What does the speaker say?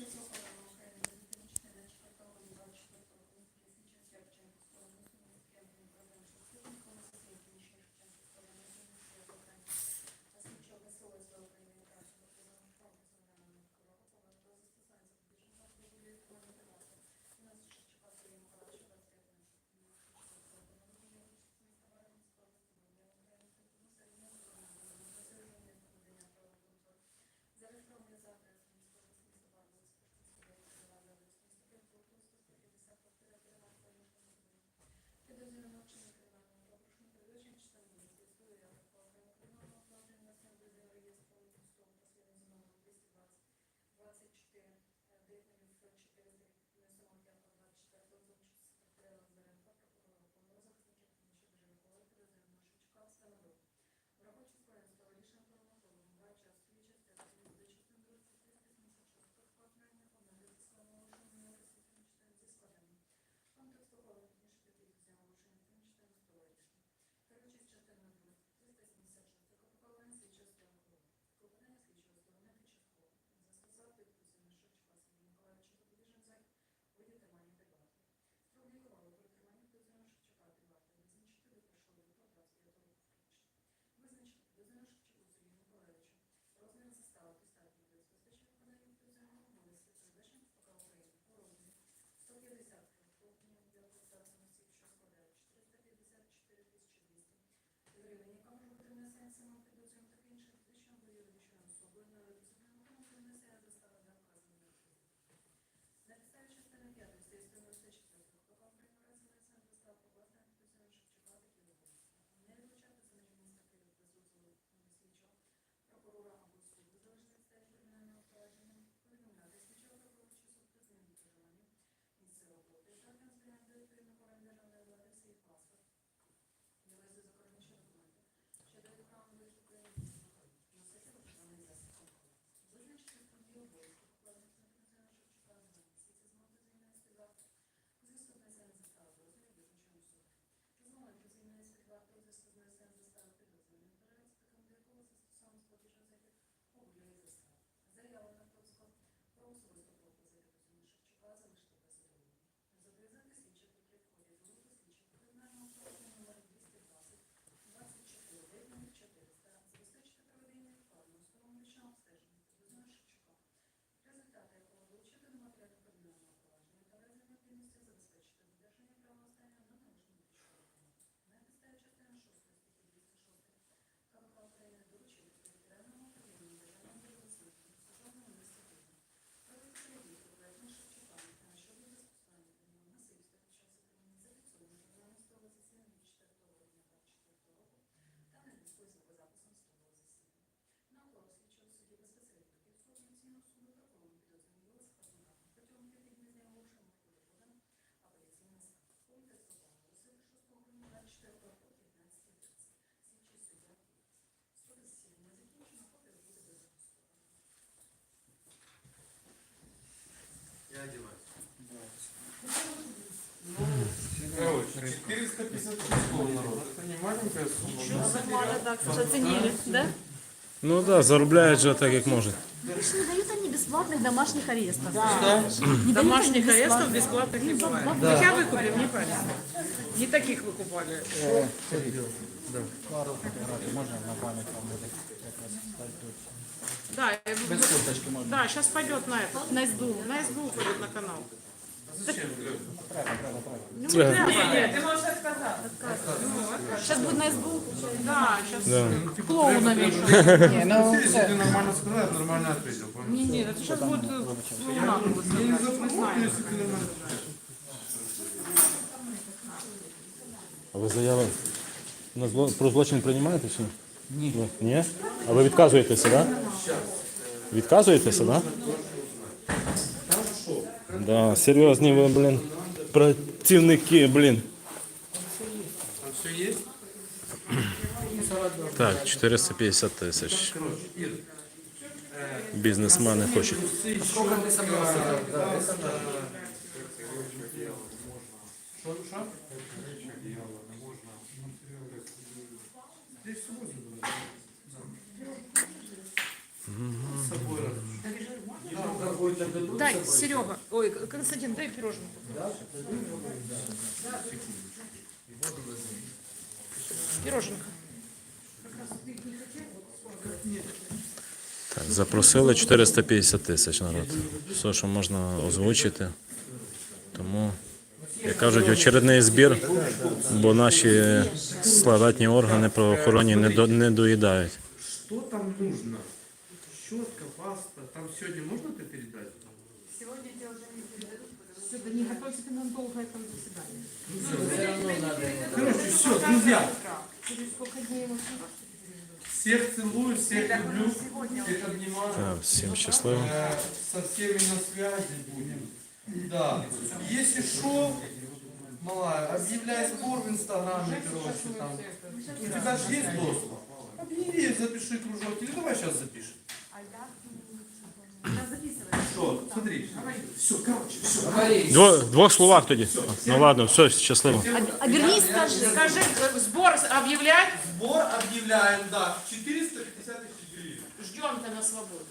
Рішення проходить. Ну да, заробляють же так, як може. Не дают они бесплатных домашних арестов. Да. Не дают они Домашних не ну, бывает. Да. Я выкупил, не правильно. Не таких выкупали. Пару фотографій можна на пам'ять вам буде якраз дати точно. Без фоточки можна. да, сейчас пойдет на это. На СБУ. На СБУ пойдет на канал. Треба, треба, треба. Ну, не треба. Нет, ты можешь отказаться. Сейчас будет на СБУ. Да, сейчас Да. клоуна вешают. Ні, ну Если все. ты нормально сказал, я нормально ответил. понял? Не, не, это сейчас будет э, клоуна. Я не запомнил, если ты нормально А ви заяви на зло- про злочин приймаєте чи ні? Ні. Ні? А ви відказуєтеся, так? Да? Відказуєтеся, так? Да? Да, серйозні ви, блін, працівники, блін. А все есть? Так, 450 тисяч. Короче, Ир, Бізнесмени хочуть. Сколько ты собрался? Что, что? Здесь всего забрали. С собой Да, да, какой-то. Дай, Серега. Ой, Константин, дай пироженку. Пироженка. Так, запросили 450 тисяч народ. Все, що можна озвучити. Тому, як кажуть, очередний збір, бо наші славетні органи правоохоронні не, до, не доїдають. Что там нужно? Щетка, паста. Там это передать? Все, да не готовься ты на долгое там заседание. Короче, все, друзья. Через сколько дней мы Всех целую, всех люблю, всех обнимаю. Так, всім щасливо. Э, Со всеми на связи будем. Да. Если что, малая, объявляй сбор в инстаграме, короче, там. У тебя же есть доступ? Объяви, запиши кружок. Или давай сейчас запишем. Что? Смотри. Все, короче, все. Дво, двох словах тоді. Ну ладно, все, щасливо. А вернись, скажи. Скажи, э, сбор объявлять? Сбор объявляем, да. 450 тысяч гривен. Ждем-то на свободу.